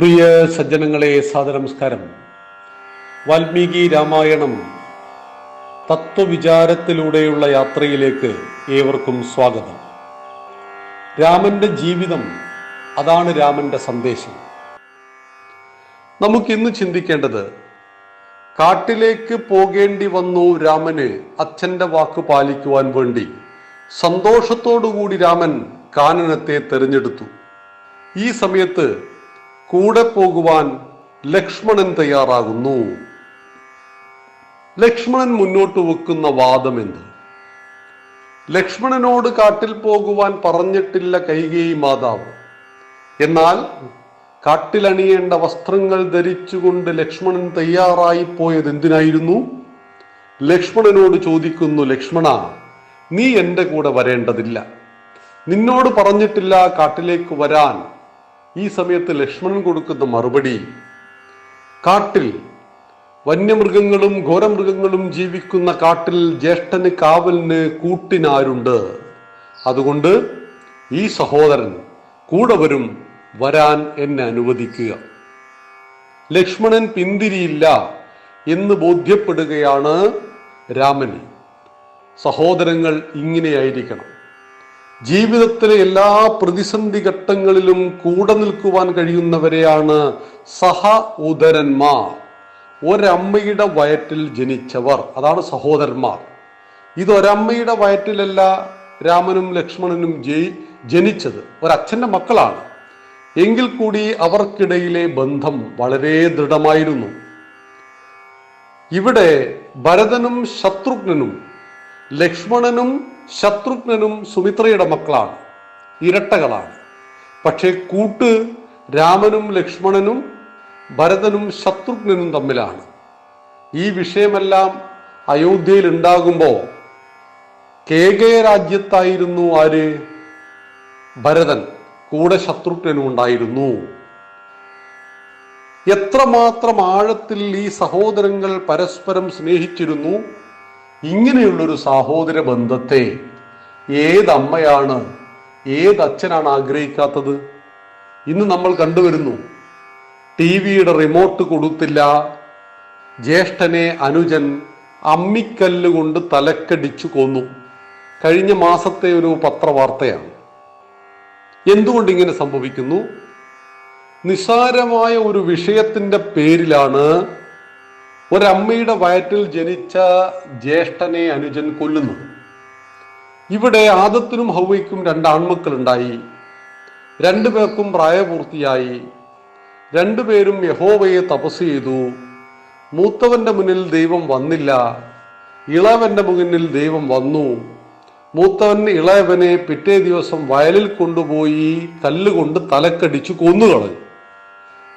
പ്രിയ സജ്ജനങ്ങളെ സാദനമസ്കാരം വാൽമീകി രാമായണം തത്വവിചാരത്തിലൂടെയുള്ള യാത്രയിലേക്ക് ഏവർക്കും സ്വാഗതം. രാമന്റെ ജീവിതം അതാണ് രാമന്റെ സന്ദേശം. നമുക്കിന്ന് ചിന്തിക്കേണ്ടത് കാട്ടിലേക്ക് പോകേണ്ടി വന്നു രാമന് അച്ഛന്റെ വാക്ക് പാലിക്കുവാൻ വേണ്ടി സന്തോഷത്തോടുകൂടി രാമൻ കാനനത്തെ തെരഞ്ഞെടുത്തു. ഈ സമയത്ത് കൂടെ പോകുവാൻ ലക്ഷ്മണൻ തയ്യാറാകുന്നു. ലക്ഷ്മണൻ മുന്നോട്ട് വെക്കുന്ന വാദം എന്ത്? ലക്ഷ്മണനോട് കാട്ടിൽ പോകുവാൻ പറഞ്ഞിട്ടില്ല കൈകേയി മാതാവ്. എന്നാൽ കാട്ടിലണിയേണ്ട വസ്ത്രങ്ങൾ ധരിച്ചുകൊണ്ട് ലക്ഷ്മണൻ തയ്യാറായി പോയത് എന്തിനായിരുന്നു? ലക്ഷ്മണനോട് ചോദിക്കുന്നു ലക്ഷ്മണ നീ എന്റെ കൂടെ വരേണ്ടതില്ല. നിന്നോട് പറഞ്ഞിട്ടില്ല കാട്ടിലേക്ക് വരാൻ ഈ സമയത്ത് ലക്ഷ്മണൻ കൊടുക്കുന്ന മറുപടി കാട്ടിൽ വന്യമൃഗങ്ങളും ഘോരമൃഗങ്ങളും ജീവിക്കുന്ന കാട്ടിൽ ജ്യേഷ്ഠന് കാവലിന് കൂട്ടിനാരുണ്ട്. അതുകൊണ്ട് ഈ സഹോദരൻ കൂടെ വരും വരാൻ എന്നെ അനുവദിക്കുക. ലക്ഷ്മണൻ പിന്തിരിയില്ല എന്ന് ബോധ്യപ്പെടുകയാണ് രാമന്. സഹോദരങ്ങൾ ഇങ്ങനെയായിരിക്കണം. ജീവിതത്തിലെ എല്ലാ പ്രതിസന്ധി ഘട്ടങ്ങളിലും കൂടെ നിൽക്കുവാൻ കഴിയുന്നവരെയാണ് സഹ ഉദരന്മാർ. ഒരമ്മയുടെ വയറ്റിൽ ജനിച്ചവർ. അതാണ് സഹോദരന്മാർ. ഇതൊരമ്മയുടെ വയറ്റിലല്ല രാമനും ലക്ഷ്മണനും ജയി ജനിച്ചത്. ഒരച്ഛന്റെ മക്കളാണ്. എങ്കിൽ കൂടി അവർക്കിടയിലെ ബന്ധം വളരെ ദൃഢമായിരുന്നു. ഇവിടെ ഭരതനും ശത്രുഘ്നനും ലക്ഷ്മണനും ശത്രുഘ്നനും സുമിത്രയുടെ മക്കളാണ്. ഇരട്ടകളാണ്. പക്ഷേ കൂട്ട് രാമനും ലക്ഷ്മണനും ഭരതനും ശത്രുഘ്നും തമ്മിലാണ്. ഈ വിഷയമെല്ലാം അയോധ്യയിൽ ഉണ്ടാകുമ്പോൾ കേകയ രാജ്യത്തായിരുന്നു ആര്? ഭരതൻ. കൂടെ ശത്രുഘ്നും ഉണ്ടായിരുന്നു. എത്രമാത്രം ആഴത്തിൽ ഈ സഹോദരങ്ങൾ പരസ്പരം സ്നേഹിച്ചിരുന്നു? ഇങ്ങനെയുള്ളൊരു സഹോദര ബന്ധത്തെ ഏതമ്മയാണ് ഏതച്ഛനാണ് ആഗ്രഹിക്കാത്തത്? ഇന്ന് നമ്മൾ കണ്ടുവരുന്നു ടി വിയുടെ റിമോട്ട് കൊടുത്തില്ല. ജ്യേഷ്ഠനെ അനുജൻ അമ്മിക്കല്ല് കൊണ്ട് തലക്കടിച്ചു കൊന്നു. കഴിഞ്ഞ മാസത്തെ ഒരു പത്രവാർത്തയാണ്. എന്തുകൊണ്ട് ഇങ്ങനെ സംഭവിക്കുന്നു? നിസ്സാരമായ ഒരു വിഷയത്തിന്റെ പേരിലാണ് ഒരമ്മയുടെ വയറ്റിൽ ജനിച്ച ജ്യേഷ്ഠനെ അനുജൻ കൊല്ലുന്നത് ഇവിടെ ആദത്തിനും ഹൗവയ്ക്കും രണ്ട് ആൺമക്കളുണ്ടായി. രണ്ടുപേർക്കും പ്രായപൂർത്തിയായി. രണ്ടുപേരും യഹോവയെ തപസ് ചെയ്തു. മൂത്തവന്റെ മുന്നിൽ ദൈവം വന്നില്ല. ഇളവന്റെ മുന്നിൽ ദൈവം വന്നു. മൂത്തവൻ ഇളയവനെ പിറ്റേ ദിവസം വയലിൽ കൊണ്ടുപോയി കല്ലുകൊണ്ട് തലക്കടിച്ചു കൊന്നുകളഞ്ഞു.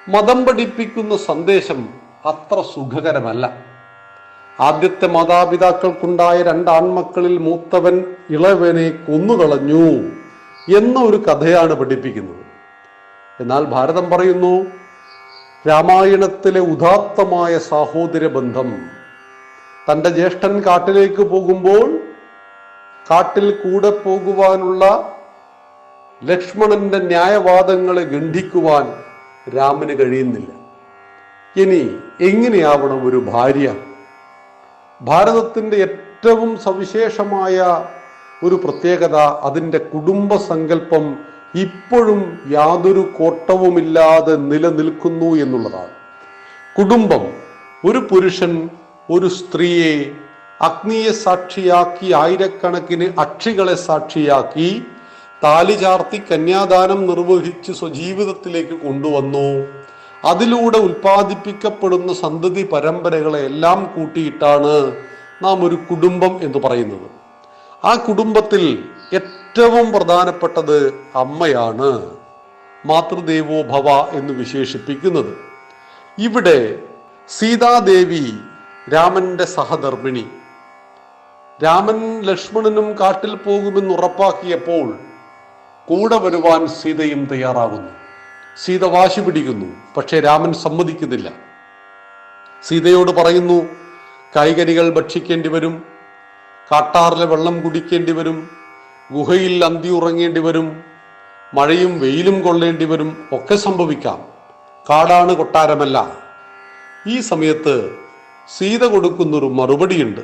മതം പഠിപ്പിക്കുന്ന സന്ദേശം അത്ര സുഖകരമല്ല. ആദ്യത്തെ മാതാപിതാക്കൾക്കുണ്ടായ രണ്ടാൺമക്കളിൽ മൂത്തവൻ ഇളവനെ കൊന്നുകളഞ്ഞു എന്ന ഒരു കഥയാണ് പഠിപ്പിക്കുന്നത്. എന്നാൽ ഭാരതം പറയുന്നു രാമായണത്തിലെ ഉദാത്തമായ സാഹോദര്യ ബന്ധം തന്റെ ജ്യേഷ്ഠൻ കാട്ടിലേക്ക് പോകുമ്പോൾ കാട്ടിൽ കൂടെ പോകുവാനുള്ള ലക്ഷ്മണന്റെ ന്യായവാദങ്ങളെ ഗണ്ഠിക്കുവാൻ രാമന് കഴിയുന്നില്ല. ഇനി എങ്ങനെയാവണം ഒരു ഭാര്യ? ഭാരതത്തിന്റെ ഏറ്റവും സവിശേഷമായ ഒരു പ്രത്യേകത അതിന്റെ കുടുംബ സങ്കല്പം ഇപ്പോഴും യാതൊരു കോട്ടവുമില്ലാതെ നിലനിൽക്കുന്നു എന്നുള്ളതാണ്. കുടുംബം ഒരു പുരുഷൻ ഒരു സ്ത്രീയെ അഗ്നിയെ സാക്ഷിയാക്കി ആയിരക്കണക്കിന് അക്ഷികളെ സാക്ഷിയാക്കി താലി ചാർത്തി കന്യാദാനം നിർവഹിച്ച് സ്വജീവിതത്തിലേക്ക് കൊണ്ടുവന്നു. അതിലൂടെ ഉൽപ്പാദിപ്പിക്കപ്പെടുന്ന സന്തതി പരമ്പരകളെ എല്ലാം കൂട്ടിയിട്ടാണ് നാം ഒരു കുടുംബം എന്ന് പറയുന്നത്. ആ കുടുംബത്തിൽ ഏറ്റവും പ്രധാനപ്പെട്ടത് അമ്മയാണ്. മാതൃദേവോ ഭവ എന്ന് വിശേഷിപ്പിക്കുന്നത്. ഇവിടെ സീതാദേവി രാമന്റെ സഹധർമ്മിണി. രാമൻ ലക്ഷ്മണനും കാട്ടിൽ പോകുമെന്ന് ഉറപ്പാക്കിയപ്പോൾ കൂടെ വരുവാൻ സീതയും തയ്യാറാകുന്നു. സീത വാശി പിടിക്കുന്നു പക്ഷേ രാമൻ സമ്മതിക്കുന്നില്ല. സീതയോട് പറയുന്നു കൈകരികൾ ഭക്ഷിക്കേണ്ടി വരും കാട്ടാറിലെ വെള്ളം കുടിക്കേണ്ടി വരും ഗുഹയിൽ അന്തി ഉറങ്ങേണ്ടി വരും മഴയും വെയിലും കൊള്ളേണ്ടി വരും ഒക്കെ സംഭവിക്കാം. കാടാണ് കൊട്ടാരമല്ല. ഈ സമയത്ത് സീത കൊടുക്കുന്നൊരു മറുപടിയുണ്ട്.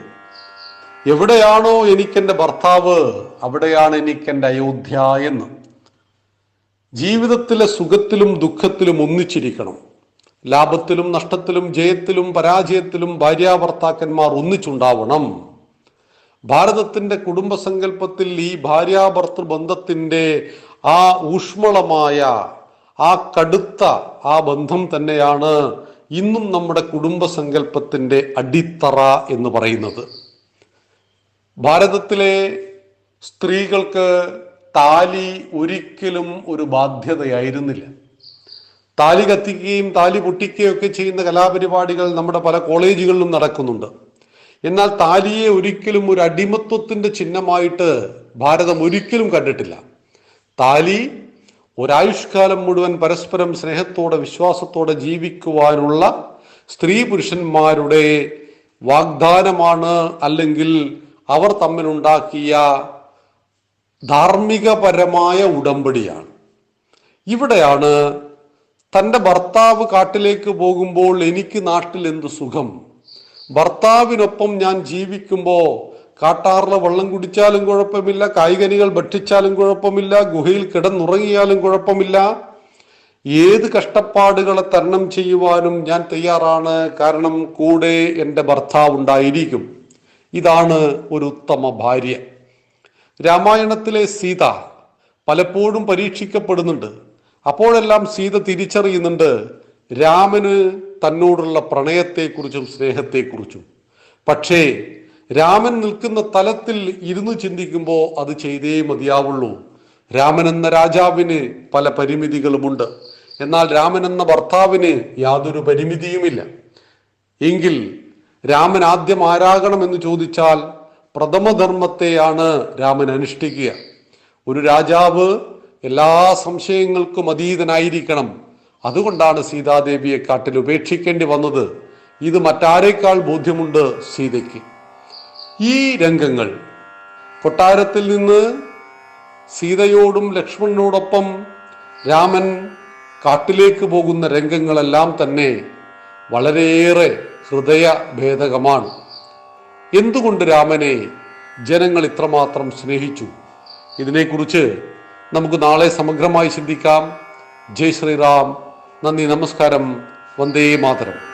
എവിടെയാണോ എനിക്കെന്റെ ഭർത്താവ് അവിടെയാണ് എനിക്കെന്റെ അയോധ്യ എന്ന്. ജീവിതത്തിലെ സുഖത്തിലും ദുഃഖത്തിലും ഒന്നിച്ചിരിക്കണം. ലാഭത്തിലും നഷ്ടത്തിലും ജയത്തിലും പരാജയത്തിലും ഭാര്യാഭർത്താക്കന്മാർ ഒന്നിച്ചുണ്ടാവണം. ഭാരതത്തിന്റെ കുടുംബസങ്കല്പത്തിൽ ഈ ഭാര്യാഭർത്തൃ ബന്ധത്തിന്റെ ആ ഊഷ്മളമായ ആ കടുത്ത ആ ബന്ധം തന്നെയാണ് ഇന്നും നമ്മുടെ കുടുംബസങ്കല്പത്തിന്റെ അടിത്തറ എന്ന് പറയുന്നത്. ഭാരതത്തിലെ സ്ത്രീകൾക്ക് താലി ഒരിക്കലും ഒരു ബാധ്യതയായിരുന്നില്ല. താലി കത്തിക്കുകയും താലി പൊട്ടിക്കുകയും ഒക്കെ ചെയ്യുന്ന കലാപരിപാടികൾ നമ്മുടെ പല കോളേജുകളിലും നടക്കുന്നുണ്ട്. എന്നാൽ താലിയെ ഒരിക്കലും ഒരു അടിമത്വത്തിന്റെ ചിഹ്നമായിട്ട് ഭാരതം ഒരിക്കലും കണ്ടിട്ടില്ല. താലി ഒരായുഷ്കാലം മുഴുവൻ പരസ്പരം സ്നേഹത്തോടെ വിശ്വാസത്തോടെ ജീവിക്കുവാനുള്ള സ്ത്രീ പുരുഷന്മാരുടെ വാഗ്ദാനമാണ് അല്ലെങ്കിൽ അവർ തമ്മിലുണ്ടാക്കിയ ധാർമ്മികപരമായ ഉടമ്പടിയാണ്. ഇവിടെയാണ് തന്റെ ഭർത്താവ് കാട്ടിലേക്ക് പോകുമ്പോൾ എനിക്ക് നാട്ടിൽ എന്ത് സുഖം? ഭർത്താവിനൊപ്പം ഞാൻ ജീവിക്കുമ്പോൾ കാട്ടാറിലെ വെള്ളം കുടിച്ചാലും കുഴപ്പമില്ല കായികനികൾ ഭക്ഷിച്ചാലും കുഴപ്പമില്ല ഗുഹയിൽ കിടന്നുറങ്ങിയാലും കുഴപ്പമില്ല. ഏത് കഷ്ടപ്പാടുകളെ തരണം ചെയ്യുവാനും ഞാൻ തയ്യാറാണ്. കാരണം കൂടെ എന്റെ ഭർത്താവ് ഉണ്ടായിരിക്കും ഇതാണ് ഒരു ഉത്തമ ഭാര്യ. രാമായണത്തിലെ സീത പലപ്പോഴും പരീക്ഷിക്കപ്പെടുന്നുണ്ട്. അപ്പോഴെല്ലാം സീത തിരിച്ചറിയുന്നുണ്ട് രാമന് തന്നോടുള്ള പ്രണയത്തെക്കുറിച്ചും സ്നേഹത്തെക്കുറിച്ചും. പക്ഷേ രാമൻ നിൽക്കുന്ന തലത്തിൽ ഇരുന്ന് ചിന്തിക്കുമ്പോൾ അത് ചെയ്തേ മതിയാവുള്ളൂ. രാമൻ എന്ന രാജാവിന് പല പരിമിതികളുമുണ്ട്. എന്നാൽ രാമൻ എന്ന ഭർത്താവിന് യാതൊരു പരിമിതിയുമില്ല. എങ്കിൽ രാമൻ ആദ്യം ആരാകണമെന്ന് ചോദിച്ചാൽ പ്രഥമധർമ്മത്തെയാണ് രാമൻ അനുഷ്ഠിക്കുക. ഒരു രാജാവ് എല്ലാ സംശയങ്ങൾക്കും അതീതനായിരിക്കണം. അതുകൊണ്ടാണ് സീതാദേവിയെ കാട്ടിൽ ഉപേക്ഷിക്കേണ്ടി വന്നത്. ഇത് മറ്റാരേക്കാൾ ബോധ്യമുണ്ട് സീതയ്ക്ക്. ഈ രംഗങ്ങൾ കൊട്ടാരത്തിൽ നിന്ന് സീതയോടും ലക്ഷ്മണനോടൊപ്പം രാമൻ കാട്ടിലേക്ക് പോകുന്ന രംഗങ്ങളെല്ലാം തന്നെ വളരെയേറെ ഹൃദയ ഹൃദയഭേദകമാണ്. എന്തുകൊണ്ട് രാമനെ ജനങ്ങൾ ഇത്രമാത്രം സ്നേഹിച്ചു? ഇതിനെക്കുറിച്ച് നമുക്ക് നാളെ സമഗ്രമായി ചിന്തിക്കാം. ജയ് ശ്രീറാം. നന്ദി നമസ്കാരം. വന്ദേ മാതരം.